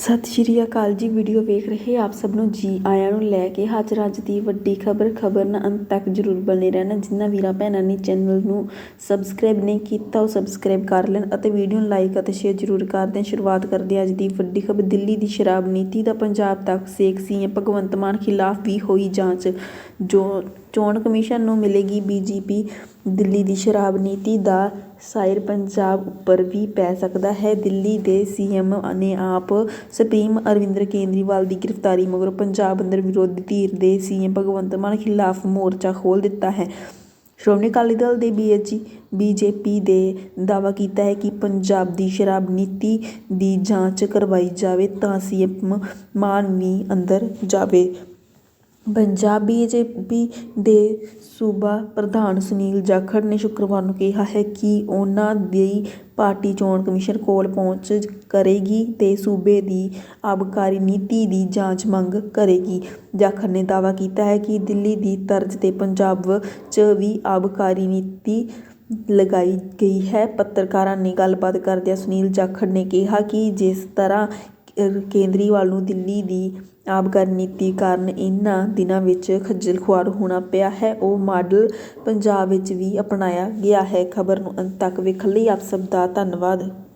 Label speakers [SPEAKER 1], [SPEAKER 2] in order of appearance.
[SPEAKER 1] ਸਤਿ ਸ਼੍ਰੀ ਅਕਾਲ ਜੀ। ਵੀਡੀਓ ਵੇਖ ਰਹੇ ਆਪ ਸਭ ਨੂੰ ਜੀ ਆਇਆਂ ਨੂੰ ਲੈ ਕੇ ਹਾਜ਼ਰ ਅੱਜ ਦੀ ਵੱਡੀ ਖਬਰ। ਖਬਰ ਨਾਲ ਅੰਤ ਤੱਕ ਜਰੂਰ ਬਣੇ ਰਹਿਣਾ। ਜਿਨ੍ਹਾਂ ਵੀਰਾਂ ਭੈਣਾਂ ਨੇ ਚੈਨਲ ਨੂੰ ਸਬਸਕ੍ਰਾਈਬ ਨਹੀਂ ਕੀਤਾ, ਉਹ ਸਬਸਕ੍ਰਾਈਬ ਕਰ ਲੈਣ ਅਤੇ ਵੀਡੀਓ ਨੂੰ ਲਾਈਕ ਅਤੇ ਸ਼ੇਅਰ ਜਰੂਰ ਕਰ ਦੇਣ। ਸ਼ੁਰੂਆਤ ਕਰਦੇ ਹਾਂ ਅੱਜ ਦੀ ਵੱਡੀ ਖਬਰ। ਦਿੱਲੀ ਦੀ ਸ਼ਰਾਬ ਨੀਤੀ ਦਾ ਪੰਜਾਬ ਤੱਕ ਸੇਕ ਸੀ ਭਗਵੰਤ ਮਾਨ ਖਿਲਾਫ ਵੀ ਹੋਈ ਜਾਂਚ। ਜੋ ਚੋਣ ਕਮਿਸ਼ਨ ਨੂੰ ਮਿਲੇਗੀ ਬੀਜੇਪੀ ਦਿੱਲੀ ਦੀ ਸ਼ਰਾਬ ਨੀਤੀ ਦਾ ਸਾਇਰ। ਪੰਜਾਬ ਉੱਪਰ ਵੀ ਪੈ ਸਕਦਾ ਹੈ। ਦਿੱਲੀ ਦੇ ਸੀਐਮ ਨੇ ਆਪ ਸੁਪਰੀਮ ਅਰਵਿੰਦਰ ਕੇਜਰੀਵਾਲ ਦੀ ਗ੍ਰਿਫਤਾਰੀ ਮਗਰੋਂ ਪੰਜਾਬ ਅੰਦਰ ਵਿਰੋਧੀ ਧਿਰ ਦੇ ਸੀਐਮ ਭਗਵੰਤ ਮਾਨ ਖਿਲਾਫ ਮੋਰਚਾ ਖੋਲ੍ਹ ਦਿੱਤਾ ਹੈ। ਸ਼੍ਰੋਮਣੀ ਅਕਾਲੀ ਦਲ ਦੇ ਬੀਐਚਈ ਬੀਜੇਪੀ ਦੇ ਦਾਅਵਾ ਕੀਤਾ ਹੈ ਕਿ ਪੰਜਾਬ ਦੀ ਸ਼ਰਾਬ ਨੀਤੀ ਦੀ ਜਾਂਚ ਕਰਵਾਈ ਜਾਵੇ ਤਾਂ ਸੀਐਮ ਮਾਨ ਵੀ ਅੰਦਰ ਜਾਵੇ। ਪੰਜਾਬ ਪੀ ਦੇ ਸੂਬਾ ਪ੍ਰਧਾਨ ਸੁਨੀਲ ਜਾਖੜ ਨੇ ਸ਼ੁੱਕਰਵਾਰ ਨੂੰ ਕਿਹਾ ਹੈ ਕਿ ਉਹਨਾਂ ਦੀ ਪਾਰਟੀ ਚੋਣ ਕਮਿਸ਼ਨ ਕੋਲ ਪਹੁੰਚ ਕਰੇਗੀ ਤੇ ਸੂਬੇ ਦੀ ਆਬਕਾਰੀ ਨੀਤੀ ਦੀ ਜਾਂਚ ਮੰਗ ਕਰੇਗੀ। ਜਾਖੜ ਨੇ ਦਾਅਵਾ ਕੀਤਾ ਹੈ ਕਿ ਦਿੱਲੀ ਦੀ ਤਰਜ਼ ਤੇ ਪੰਜਾਬ 'ਚ ਵੀ ਆਬਕਾਰੀ ਨੀਤੀ ਲਗਾਈ ਗਈ ਹੈ। ਪੱਤਰਕਾਰਾਂ ਨੇ ਗੱਲਬਾਤ ਕਰਦਿਆਂ ਸੁਨੀਲ ਜਾਖੜ ਨੇ ਕਿਹਾ ਕਿ ਜਿਸ ਤਰ੍ਹਾਂ ਕੇਜਰੀਵਾਲ ਨੂੰ ਦਿੱਲੀ ਦੀ ਆਬਕਾਰੀ ਨੀਤੀ ਕਾਰਨ ਇਹਨਾਂ ਦਿਨਾਂ ਵਿੱਚ ਖੱਜਲ ਖੁਆਰ ਹੋਣਾ ਪਿਆ ਹੈ। ਉਹ ਮਾਡਲ ਪੰਜਾਬ ਵਿੱਚ ਵੀ ਅਪਣਾਇਆ ਗਿਆ ਹੈ। ਖਬਰ ਨੂੰ ਅੰਤ ਤੱਕ ਵੇਖਣ ਲਈ ਆਪ ਸਭ ਦਾ ਧੰਨਵਾਦ।